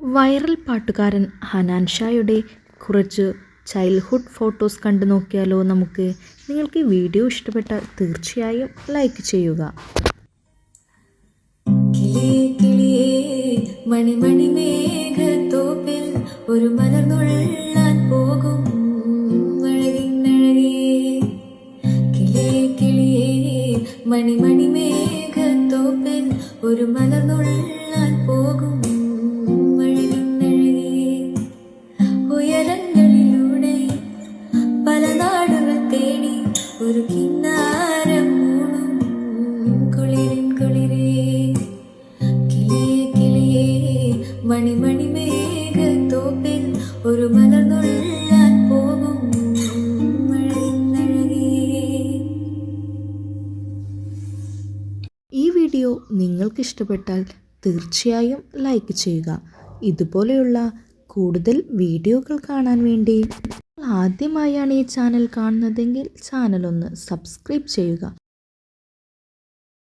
Viral പാട്ടുകാരൻ ഹനാൻ ഷായുടെ കുറച്ച് ചൈൽഡ്ഹുഡ് ഫോട്ടോസ് കണ്ടു നോക്കിയാലോ നമുക്ക്. നിങ്ങൾക്ക് വീഡിയോ ഇഷ്ടപ്പെട്ടാൽ തീർച്ചയായും ലൈക്ക് ചെയ്യുക. ഒരു മലർന്നുള്ളാൻ പോകും കിളിയേ മണിമണി മേഘത്തോപ്പിൽ ഒരു മലർന്നുള്ളാൻ ഒരു കിന്നാരം കുളിരിൻ കുളിരേ. കിളിയേ കിളിയേ മണിമണി മേഘത്തോപ്പിൽ ഒരു മലർന്നുള്ളാൻ പോകും ഈ വീഡിയോ നിങ്ങൾക്ക് ഇഷ്ടപ്പെട്ടാൽ തീർച്ചയായും ലൈക്ക് ചെയ്യുക. ഇതുപോലെയുള്ള കൂടുതൽ വീഡിയോകൾ കാണാൻ വേണ്ടി ആദ്യമായാണ് ഈ ചാനൽ കാണുന്നതെങ്കിൽ ചാനൽ ഒന്ന് സബ്സ്ക്രൈബ് ചെയ്യുക.